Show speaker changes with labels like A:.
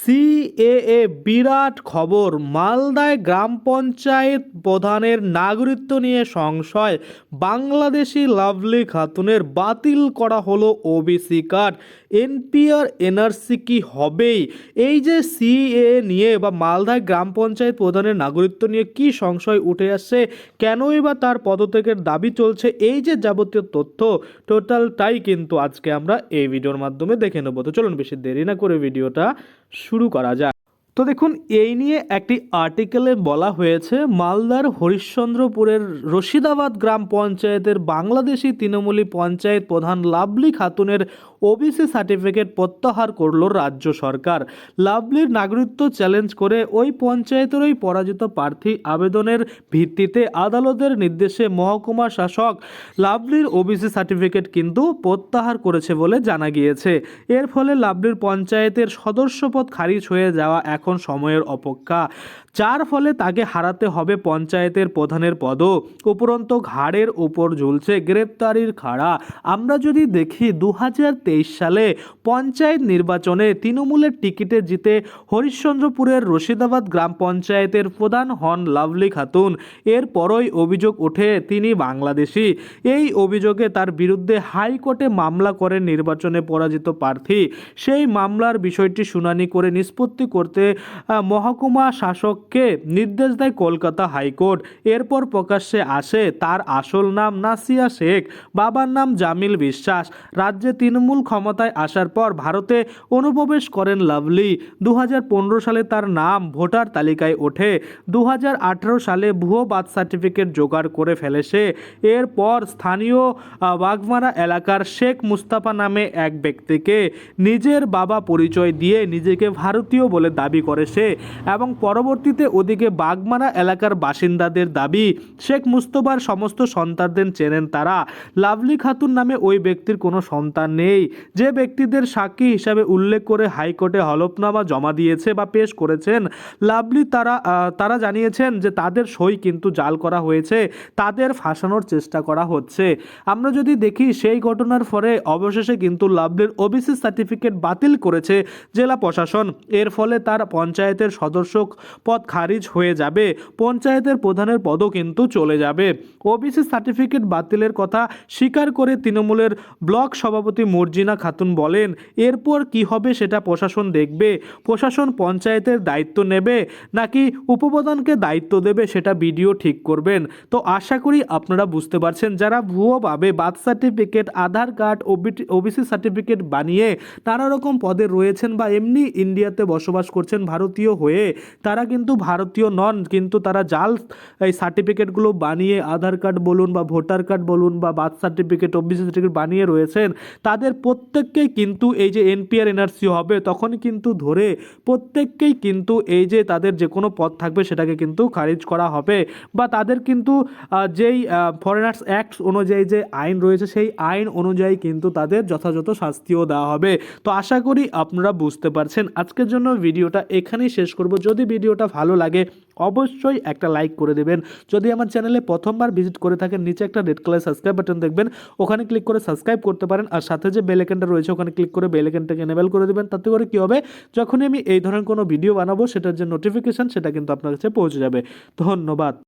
A: CAA বিরাট খবর, মালদায় গ্রাম পঞ্চায়েত প্রধানের নাগরিকত্ব নিয়ে সংশয়, বাংলাদেশি লাভলি খাতুনের বাতিল করা হলো ওবিসি কার্ড। এনপিআর, এনআরসি কি হবেই? এই যে সিএ নিয়ে বা মালদায় গ্রাম পঞ্চায়েত প্রধানের নাগরিকত্ব নিয়ে কি সংশয় উঠে আসছে, কেনই বা তার পদত্যাগের দাবি চলছে, এই যে যাবতীয় তথ্য, টোটালটাই কিন্তু আজকে আমরা এই ভিডিওর মাধ্যমে দেখে নেব। তো চলুন বেশি দেরি না করে ভিডিওটা শুরু করা যাক। তো দেখুন, এই নিয়ে একটি আর্টিকেলে বলা হয়েছে, মালদার হরিশ্চন্দ্রপুরের রশিদাবাদ গ্রাম পঞ্চায়েতের বাংলাদেশি তৃণমূলী পঞ্চায়েত প্রধান লাভলি খাতুনের ওবিসি সার্টিফিকেট প্রত্যাহার করল রাজ্য সরকার। লাভলির নাগরিকত্ব চ্যালেঞ্জ করে ওই পঞ্চায়েতেরই পরাজিত প্রার্থী আবেদনের ভিত্তিতে আদালতের নির্দেশে মহকুমা শাসক লাভলির ওবিসি সার্টিফিকেট কিন্তু প্রত্যাহার করেছে বলে জানা গিয়েছে। এর ফলে লাভলির পঞ্চায়েতের সদস্যপদ খারিজ হয়ে যাওয়া এখন সময়ের অপেক্ষা। যার ফলে তাকে হারাতে হবে পঞ্চায়েতের প্রধানের পদও উপরন্ত ঘাড়ের ওপর ঝুলছে গ্রেপ্তারির খাড়া। আমরা যদি দেখি দু হাজার তেইশ সালে পঞ্চায়েত নির্বাচনে তৃণমূলের টিকিটে জিতে হরিশ্চন্দ্রপুরের রশিদাবাদ গ্রাম পঞ্চায়েতের প্রধান হন লাভলি খাতুন। এরপরই অভিযোগ ওঠে তিনি বাংলাদেশি। এই অভিযোগে তার বিরুদ্ধে হাইকোর্টে মামলা করেন নির্বাচনে পরাজিত প্রার্থী। সেই মামলার বিষয়টি শুনানি করে নিষ্পত্তি করতে মহকুমা শাসককে নির্দেশ দেয় কলকাতা হাইকোর্ট। এরপর প্রকাশ্যে আসে তার আসল নাম নাসিয়া শেখ, বাবার নাম জামিল বিশ্বাস। রাজ্যে তৃণমূল ক্ষমতায় আসার পর ভারতে অনুপ্রবেশ করেন লাভলি। দু হাজার পনেরো সালে তার নাম ভোটার তালিকায় ওঠে। দু হাজার আঠারো সালে ভুয়ো বার্থ সার্টিফিকেট জোগাড় করে ফেলে সে। এরপর স্থানীয় বাগমারা এলাকার শেখ মুস্তাফা নামে এক ব্যক্তিকে নিজের বাবা পরিচয় দিয়ে নিজেকে ভারতীয় বলে দাবি করে সে এবং পরবর্তীতে ওদিকে বাগমারা এলাকার বাসিন্দাদের দাবি, শেখ মুস্তফার সমস্ত সন্তানদের চেনেন তারা। লাভলি খাতুন নামে ওই ব্যক্তির কোনো সন্তান নেই। যে ব্যক্তিদের সাক্ষী হিসাবে উল্লেখ করে হাইকোর্টে হলফনামা জমা দিয়েছে বা পেশ করেছেন, লাভলি তারা তারা জানিয়েছেন যে তাদের সই কিন্তু জাল করা হয়েছে, তাদের ফাঁসানোর চেষ্টা করা হচ্ছে। আমরা যদি দেখি সেই ঘটনার ফলে অবশেষে কিন্তু লাভলির ওবিসি সার্টিফিকেট বাতিল করেছে জেলা প্রশাসন। এর ফলে তার পঞ্চায়েতের সদস্য পদ খারিজ হয়ে যাবে। পঞ্চায়েতের প্রধানের পদও কিন্তু চলে যাবে। ওবিসি সার্টিফিকেট বাতিলের কথা স্বীকার করে তৃণমূলের ব্লক সভাপতি মর্জিনা খাতুন বলেন, এরপর কি হবে সেটা প্রশাসন দেখবে। প্রশাসন পঞ্চায়েতের দায়িত্ব নেবে, নাকি উপপ্রধানকে দায়িত্ব দেবে সেটা বিডিও ঠিক করবেন। তো আশা করি আপনারা বুঝতে পারছেন, যারা ভুয়োভাবে birth certificate, Aadhaar card OBC certificate বানিয়ে নানা রকম পদে রয়েছেন বা এমনি ইন্ডিয়াতে বসবাস করছেন ভারতীয় হয়ে তারা কিন্তু ভারতীয় নন, কিন্তু তারা জাল, এই সার্টিফিকেটগুলো বানিয়ে আধার কার্ড বলুন বা ভোটার কার্ড বলুন বা বার্থ সার্টিফিকেট ওবিসি সার্টিফিকেট বানিয়ে রয়েছেন, তাদের প্রত্যেককেই কিন্তু এই যে এনপিআর এনআরসি হবে, তখন কিন্তু ধরে প্রত্যেককেই কিন্তু এই যে তাদের যে কোনো পদ থাকবে সেটাকে কিন্তু খারিজ করা হবে বা তাদের কিন্তু যেই ফরেনার্স অ্যাক্ট অনুযায়ী যে আইন রয়েছে সেই আইন অনুযায়ী কিন্তু তাদের যথাযথ শাস্তিও দেওয়া হবে। তো আশা করি আপনারা বুঝতে পারছেন। আজকের জন্য ভিডিওটা এখানেই শেষ করব। যদি ভিডিওটা ভালো লাগে, অবশ্যই একটা লাইক করে দেবেন। যদি আমার চ্যানেলে প্রথমবার ভিজিট করে থাকেন, নিচে একটা রেড কালার সাবস্ক্রাইব বাটন দেখবেন, ওখানে ক্লিক করে সাবস্ক্রাইব করতে পারেন আর সাথে যে বেলেকেনটা রয়েছে, ওখানে ক্লিক করে বেল আইকনটাকে এনেবেল করে দেবেন। তাতে করে কী হবে? যখনই আমি এই ধরনের কোনো ভিডিও বানাবো, সেটার যে নোটিফিকেশান সেটা কিন্তু আপনার কাছে পৌঁছে যাবে। ধন্যবাদ।